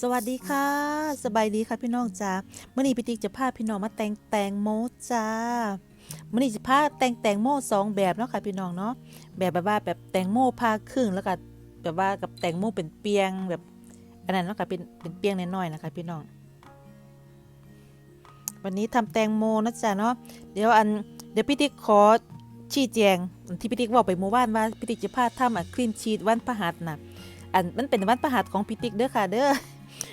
สวัสดีค่ะ สบายดีค่ะพี่น้องจ้าเมื่อนี้พี่ติ๊กจะพาพี่น้องมาแต่งแตงโมจ้าเมื่อนี้จะพาแต่งแตงโมสองแบบเนาะค่ะพี่น้องเนาะแบบแบบว่าแบบแตงโมพาครึ่งแล้วก็แบบว่ากับแตงโมเป็นเปียงแบบอันนั้นเนาะค่ะเป็นเป็นเปียงน้อยๆนะคะพี่น้อง วันนี้ทำแตงโมนะจ๊ะเนาะเดี๋ยวอันเดี๋ยวพี่ติ๊กขอชี้แจงอันที่พี่ติ๊กบอกไปเมื่อวานว่าพี่ติ๊กจะพาทำอะครีมชีสวันพฤหัสน่ะอันมันเป็นวันพฤหัสของพี่ติ๊กเด้อค่ะเด้อ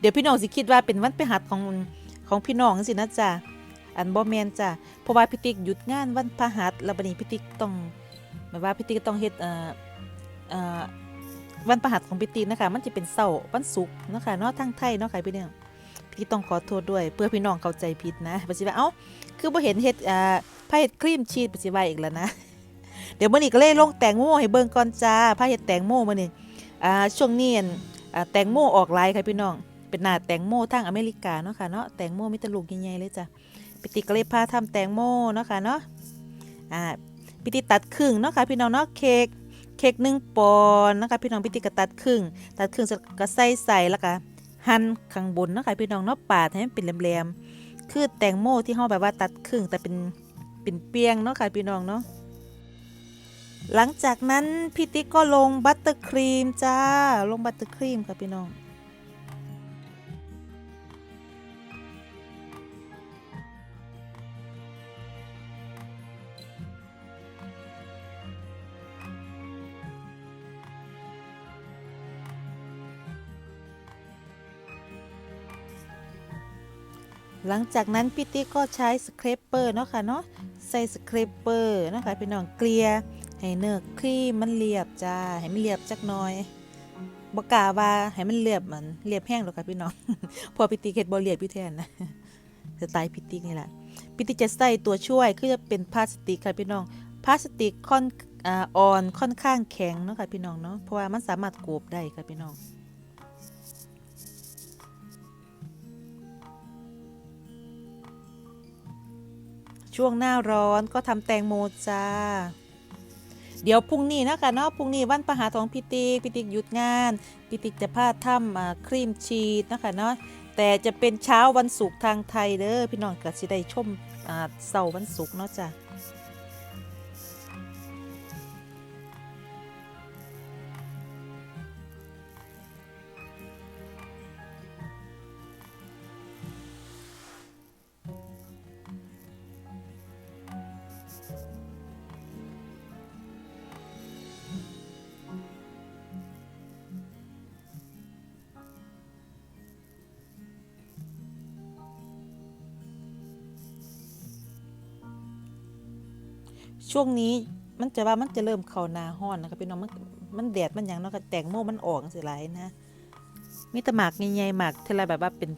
เดี๋ยวพี่น้องสิคิดว่าเป็นวันพฤหัสของของพี่น้องสินะจ๊ะอันบ่แมนจ้ะเพราะว่าพี่ติ๊กหยุดงานวันพฤหัสแล้วบัดนี้พี่ติ๊กต้องหมายว่าพี่ติ๊กต้องเฮ็ดเอ่อเอ่อวันพฤหัสของพี่ติ๊กนะคะมันจะเป็นเสาร์วันศุกร์นะคะเนาะทางไทยเนาะค่ะพี่น้องพี่ต้องขอโทษด้วยเพื่อพี่น้องเข้าใจผิดนะบ่สิว่าเอ้าคือบ่เห็นเฮ็ดอ่าผ้าเฮ็ดครีมชีสบ่สิว่าอีกแล้วนะเดี๋ยวมื้อนี้ก็เลยลงแตงโมให้เบิ่งก่อนจ้าผ้าเฮ็ดแตงโมมื้อนี้อ่าช่วงนี้อั่นอ่าแตงโมออกหลายค่ะพี่น้อง เป็นหน้าแตงโมทางอเมริกาเนาะค่ะเนาะแตงโมมีแตลูกใหญ่ๆเลยจ้ะปิติก็เลยพาทำแตงโมเนาะค่ะเนาะอ่าปิติตัดครึ่งเนาะค่ะพี่น้องเนาะเค้กเค้กหนึ่งปอนนะคะพี่น้องปิติก็ตัดครึ่ง ตัดครึ่งก็ใส่ใส่แล้วก็หั่นข้างบนเนาะค่ะพี่น้องเนาะปาดให้มันเป็นแหลมๆคือแตงโมที่เฮาแบบว่าตัดครึ่งแต่เป็นเป็นเปียงเนาะค่ะพี่น้องเนาะหลังจากนั้นพี่ติ๊กก็ลงบัตเตอร์ครีมจ้าลงบัตเตอร์ครีมค่ะพี่น้อง หลังจากนั้นพี่ติ๊กก็ใช้สเครปเปอร์เนาะค่ะเนาะใส่สเครปเปอร์นะคะพี่น้องเกลียให้เนื้อครีมมันเรียบจ้าให้มันเรียบจักหน่อยบกล้าว่าให้มันเรียบมันเรียบแห้งหรอกค่ะพี่น้อง พอพี่ติ๊กเฮ็ดบ่เรียบพี่แทนนะสไตล์พี่ติ๊กนี่แหละพี่ติ๊กจะใส่ตัวช่วยคือจะเป็นพลาสติกค่ะพี่น้องพลาสติกค่อนอ่อ่อนค่อนข้างแข็งเนาะค่ะพี่น้องเนาะเพราะว่ามันสามารถโกบได้ค่ะพี่น้อง ช่วงหน้าร้อนก็ทำแตงโมจ้า เดี๋ยวพรุ่งนี้นะคะเนาะพรุ่งนี้วันประหาของพิติกพิติกหยุดงานพิติกจะพาทำครีมชีสนะคะเนาะแต่จะเป็นเช้าวันศุกร์ทางไทยเด้อพี่น้องก็สิได้ชมเสาร์วันศุกร์เนาะจ้ะ ช่วงนี้มันจะว่ามันจะเริ่มเข้านาห้อนนะคะพี่น้องมันมันแดดมันยังเนาะก็แตงโมมันออกสิหลายนะมีต่หมากใหญ่ๆหมากเท่าไรแบบว่าเป็น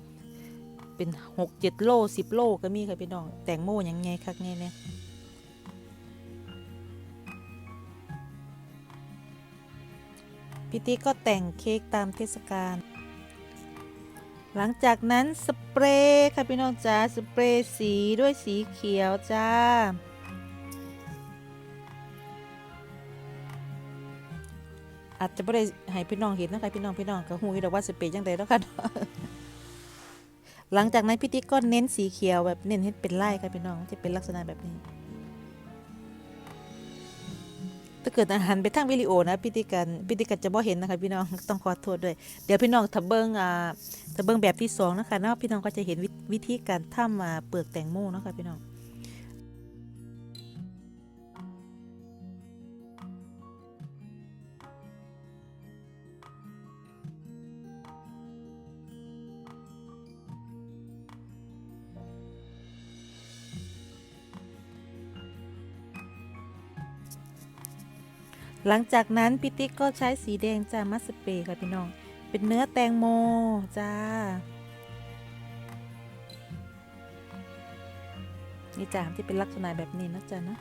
เป็นหกเจ็ดโลสิบโลก็มีค่ะพี่น้องแตงโมหยังไงคักไงเนี่ยพี่ติ๊กก็แต่งเค้กตามเทศกาล หลังจากนั้นสเปรย์ค่ะพี่น้องจ้าสเปรย์สีด้วยสีเขียวจ้า อาจจะไม่ได้ให้พี่น้องเห็นนะคะพี่น้องพี่น้องก็หูอยู่ดอกว่าสเปรย์จังไดแล้วค่ะหลังจากนั้นพี่ติ๊กก็เน้นสีเขียวแบบเน้นให้เป็นไล่ค่ะพี่น้องจะเป็นลักษณะแบบนี้ ถ้าเกิดอาหารไปทางวิดีโอนะพี่ติ๊กกันพี่ติ๊กกันจะบ่เห็นนะคะพี่น้องต้องขอโทษด้วย เดี๋ยวพี่น้องถ้าเบิ้งอ่าถ้าเบิ้งแบบที่สองนะคะเนาะพี่น้องก็จะเห็นวิวธีการทำอ่าเปลือกแตงโมนะคะพี่น้อง หลังจากนั้นพี่ติ๊กก็ใช้สีแดงจ้ามัสเปรย์ค่ะพี่น้อง เป็นเนื้อแตงโมจ้า นี่จ้าที่เป็นลักษณะแบบนี้นะจ๊ะนะ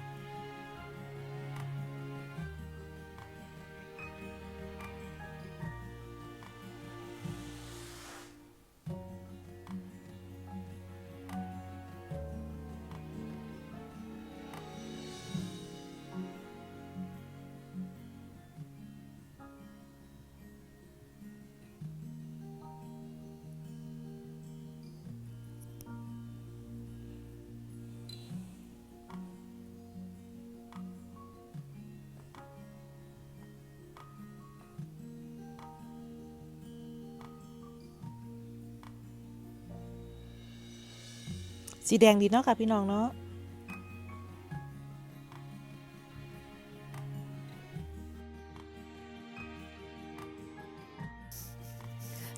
สีแดงดีเนาะค่ะพี่น้องเนาะ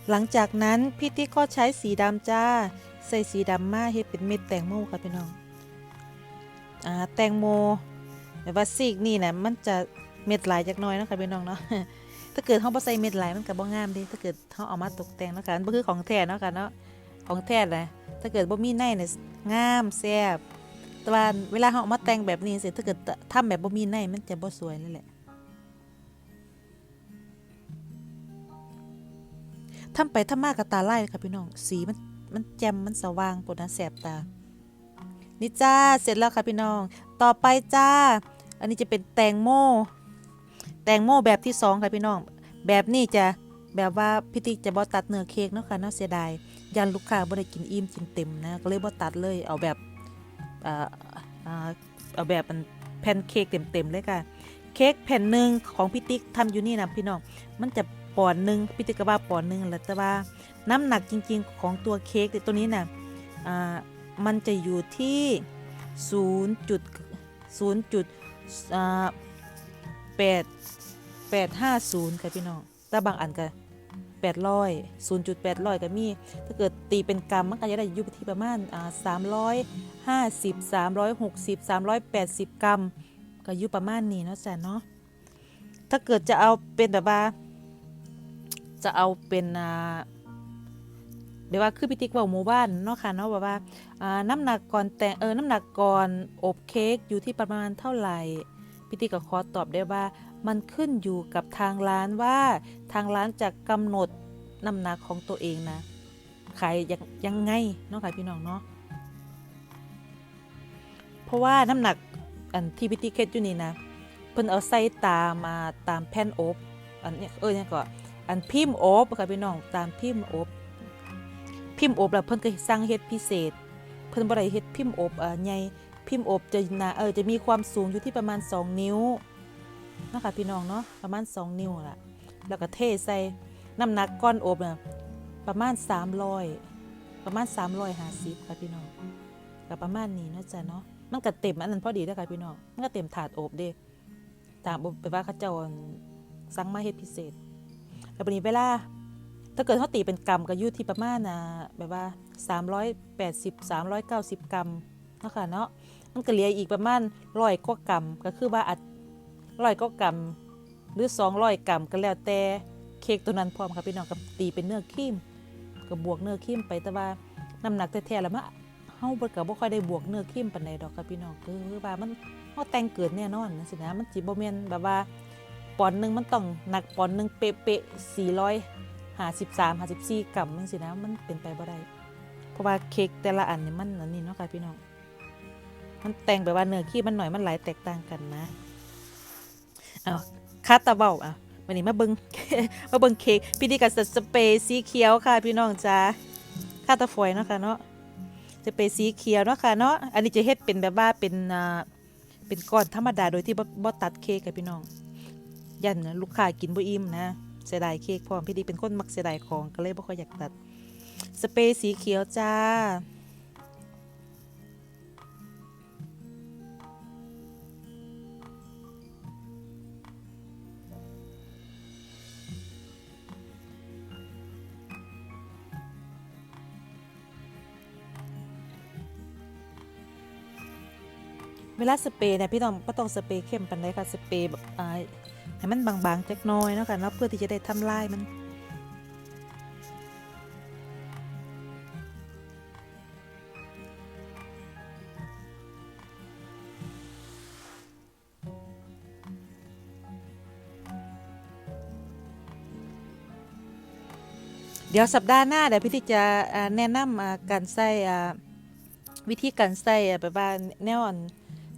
หลังจากนั้นพี่ติ๊กก็ใช้สีดำจ้า ใส่สีดำมาเฮ็ดเป็นเม็ดแตงโมค่ะพี่น้องอ่าแตงโมแบบว่าซีกนี่นะมันจะเม็ดหลายจักน้อยเนาะค่ะพี่น้องเนาะถ้าเกิดเฮาบ่ใส่เม็ดหลายมันก็บ่งามด้ถ้าเกิดเฮาเอามาตกแต่งเนาะค่ะมันบ่คือของแท้เนาะค่ะเนาะของแท้นะ ถ้าเกิดบ่มีในเนี่ยงามแซ่บแต่ว่าเวลาเฮาเอามาแต่งแบบนี้สิถ้าเกิดทำแบบบ่มีในมันจะบ่สวยเลยแหละทำไปทำมากกับตาลายเลยค่ะพี่น้อง สีมันมันแจ่มมันสว่างปวดนะแสบตา นี่จ้าเสร็จแล้วค่ะพี่น้อง ต่อไปจ้า อันนี้จะเป็นแตงโม แตงโมแบบที่สองค่ะพี่น้อง แบบนี้จะแบบว่าพี่ติ๊กจะบ่ตัดเนื้อเค้กเนาะค่ะเนาะเสียดาย ยันลูกค้าบ่ได้กินอิ่มกินเต็มนะก็เลยบ่ตัดเลยเอาแบบอ่าอ่าเอาแบบมันแผ่นเค้กเต็มๆเลยค่ะ เค้กแผ่นหนึ่งของพี่ติ๊กทำอยู่นี่นะพี่น้องมันจะปอนหนึ่งพี่ติ๊กก็ว่าปอนหนึ่งแหละแต่ว่าน้ำหนักจริงๆของตัวเค้กตัวนี้นะอ่ามันจะอยู่ที่0จุด0จุดอ่าแปดแปดห้าศูนย์ค่ะพี่น้องแต่บางอันก็ แปดร้อยศูนย์จุดแปดร้อยก็มี ถ้าเกิดตีเป็นกรัมมันก็จะได้อยู่ที่ประมาณสามร้อยห้าสิบสามร้อยหกสิบสามร้อยแปดสิบกรัม ก็อยู่ประมาณนี้เนาะจ้ะเนาะ ถ้าเกิดจะเอาเป็นแบบว่า จะเอาเป็นอ่าเดี๋ยวว่าคือพิติกว่าหมู่บ้านเนาะค่ะเนาะแบบว่าน้ำหนักก่อนแต่งเออน้ำหนักก่อนอบเค้กอยู่ที่ประมาณเท่าไหร่พิติกก็ขอตอบได้ว่า มันขึ้นอยู่กับทางร้านว่าทางร้านจะกำหนดน้ำหนักของตัวเองนะขายยังยังไงเนาะค่ะพี่น้องเนาะเพราะว่าน้ำหนักอันที่พิติกเฮ็ดอยู่นี่นะเพิ่นเอาใส่ตามมาตามแผ่นอบอันเนี้ยเออเนี่ยก็อันพิมพ์อบค่ะพี่น้องตามพิมพ์อบพิมพ์อบแล้วเพิ่นก็สั่งเฮ็ดพิเศษ เพิ่นบ่ได้เฮ็ดพิมพ์อบอ่าใหญ่พิมพ์อบจะนาเออจะมีความสูงอยู่ที่ประมาณ 2 นิ้ว นาะคะพี่น้องเนาะประมาณ 2 นิ้วล่ะแล้วก็เทใส่น้ำหนักก้อนอบน่ะประมาณ 300 ประมาณ 350ค่ะพี่น้องก็ประมาณนี้นาะจ้ะเนาะมันก็เต็มอันนั้นพอดีแล้วค่ะพี่น้องมันก็เต็มถาดอบเด้ตามอบไปว่าเขาเจ้าสั่งมาเฮ็ดพิเศษแล้วบัดนี้เวลาถ้าเกิดเขาตีเป็นกรัมก็อยู่ที่ประมาณอ่าแบบว่า 380 390 กรัมนาะคะเนาะมันก็เหลืออีกประมาณร้อยกว่ากรัมก็คือว่าอัด ร้อยกว่ากรัมหรือ 200 กรัมก็แล้วแต่เค้กตัวนั้นพร้อมค่ะพี่น้องกับตีเป็นเนื้อครีมก็บวกเนื้อครีมไปแต่ว่าน้ำหนักแท้ๆแล้วมันเฮาบ่ก็บ่ค่อยได้บวกเนื้อครีมปานใดดอกค่ะพี่น้องคือว่ามันเฮาแต่งเกินแน่นอนจังซี่นะมันสิบ่แม่นแบบว่าปอนหนึงมันต้องหนักปอนหนึงเป๊ะๆ400หาสิบสามหาสิบสี่กรัมจังสินะมันเป็นไปบ่ได้เพราะว่าเค้กแต่ละอันนี่มันอันนี้เนาะค่ะพี่น้องมันแต่งแบบว่าเนื้อขี้มันหน่อยมันหลายแตกต่างกันนะ เอาคาตาเบาอะวันนี้มาเบิงมาเบิงเค้กพี่ดีกับสเปรย์สีเขียวค่ะ พี่น้องจ้าคาตาฟอยเนาะค่ะเนาะสเปร์สีเขียวเนาะค่ะเนาะอันนี้จะเฮ็ดเป็นแบบว่าเป็นอ่าเป็นก้อนธรรมดาโดยที่บ่บ่ตัดเค้กค่ะพี่น้อง ยันลูกค้ากินบ่อิ่มนะเสียดายเค้กพร้อมพี่ดีเป็นคนมักเสียดายของก็เลยบ่ค่อยอยากตัด สเปรย์สีเขียวจ้า วลาสเปรย์เนี่ยพี่ต้องบ่ต้องสเปรย์เข้มปานใดค่ะสเปรย์แบบให้มันบางๆจักน้อยเนาะค่ะเนาะเพื่อที่จะได้ทำลายมันเดี๋ยวสัปดาห์หน้าเดี๋ยวพี่ที่จะแนะนำการใส่อ่าวิธีการใส่แบบว่าแนวอัน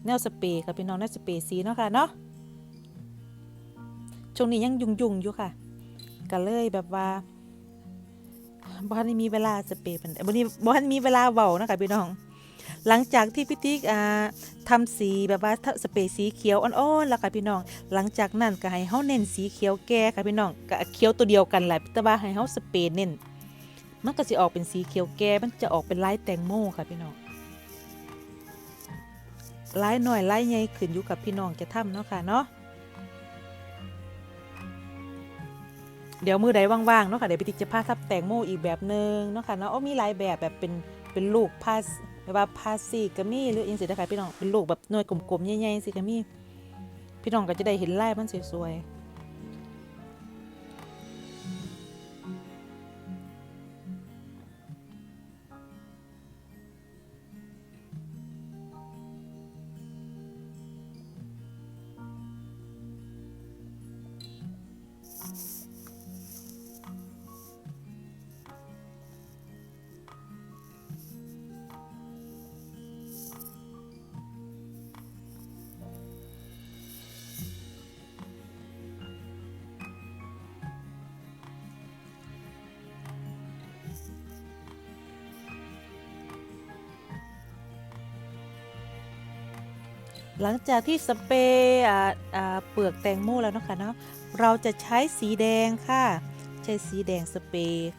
แนวสเปรย์ค่ะพี่น้องแนวสเปรย์สีเนาะค่ะเนาะช่วงนี้ยังยุ่งๆอยู่ค่ะก็เลยแบบว่าบ้านนี้มีเวลาสเปรย์มันบ้านนี้บ้านมีเวลาเบานะคะพี่น้อง หลังจากที่พี่ติ๊กอ่าทำสีแบบว่าสเปรย์สีเขียวอ่อนๆแล้วค่ะพี่น้อง หลังจากนั้นก็ให้เฮาเน้นสีเขียวแก่ค่ะพี่น้องก็เขียวตัวเดียวกันแหละแต่ว่าให้เฮาสเปรย์เน้นมันก็สิออกเป็นสีเขียวแก่มันจะออกเป็นลายแตงโมค่ะพี่น้อง หลายหน่อยหลายใหญ่ขึ้นอยู่กับพี่น้องจะทำเนาะค่ะเนาะเดี๋ยวมือใดว่างๆเนาะค่ะเดี๋ยวพี่ติ๊กจะพาทับแตงโมอีกแบบหนึ่งเนาะค่ะเนาะโอ้มีหลายแบบแบบเป็นเป็นลูกพาสแบบว่าพาสีกามีหรืออินสินะคะพี่น้องเป็นลูกแบบหน่วยกลมๆใหญ่ๆสิกามีพี่น้องก็จะได้เห็นลายมันสวยๆ หลังจากที่สเปรย์เปลือกแตงโมแล้วนะคะเนาะเราจะใช้สีแดงค่ะ ใช้สีแดงสเปรย์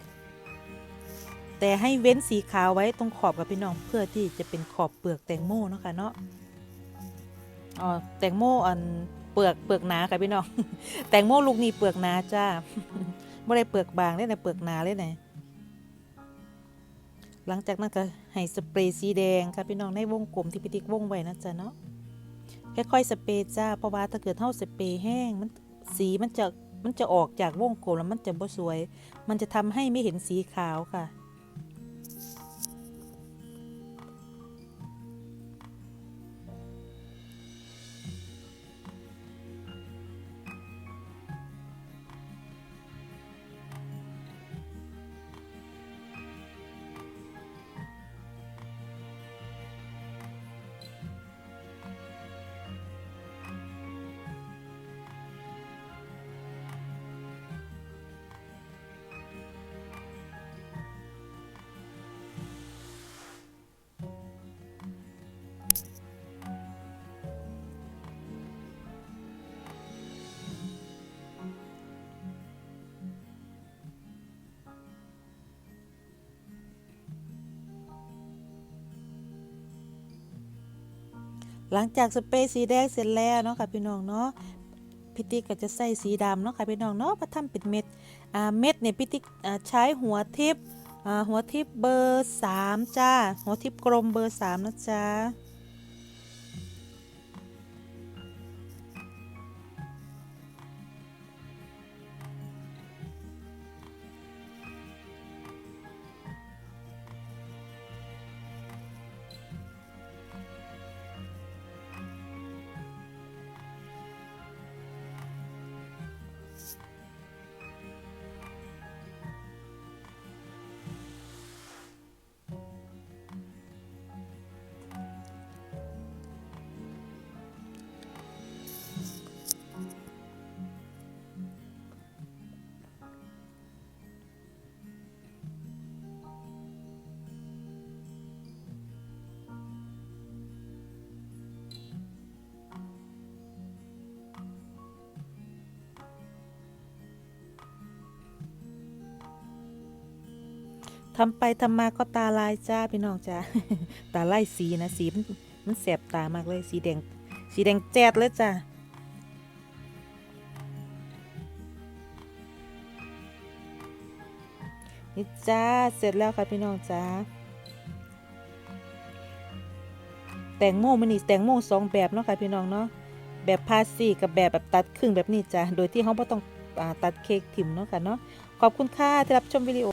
แต่ให้เว้นสีขาวไว้ตรงขอบกับพี่น้องเพื่อที่จะเป็นขอบเปลือกแตงโมนะคะเนาะอ๋อแตงโมอันเปลือกเปลือกหนาค่ะพี่น้อง แตงโมลูกนี้เปลือกหนาจ้าไม่ได้เปลือกบางเลยนะเปลือกหนาเลยนะหลังจากนั้นก็ให้สเปรย์สีแดงค่ะพี่น้องในวงกลมที่พี่ติ๊กวงไว้นะจ๊ะเนาะ ค่อยๆสเปรย์จ้าเพราะว่าถ้าเกิดเท่าสเปรย์แห้งมันสีมันจะมันจะออกจากวงกลมแล้วมันจะบ่สวย มันจะทำให้ไม่เห็นสีขาวค่ะ หลังจากสเปรย์สีแดงเสร็จแล้วเนาะค่ะพี่น้องเนาะพิติก็จะใส่สีดำเนาะค่ะพี่น้องเนาะมาทำเป็นเม็ดอ่าเม็ดเนี่ยพิติใช้หัวทิพย์หัวทิพย์เบอร์สามจ้า หัวทิพย์กลมเบอร์สามนะจ๊ะ ทำไปทำมาก็ตาลายจ้าพี่น้องจ้าตาไล่สีนะสีมันมันแสบตามากเลยสีแดงสีแดงแจ๊ดเลยจ้านี่จ้าเสร็จแล้วค่ะพี่น้องจ้าแตงโมมันนี่แตงโมสองแบบเนาะค่ะพี่น้องเนาะแบบพาสีกับแบบแบบตัดครึ่งแบบนี้จ้าโดยที่เขาไม่ต้องอตัดเค้กถิ่มเนาะค่ะเนาะขอบคุณค่ะที่รับชมวิดีโอ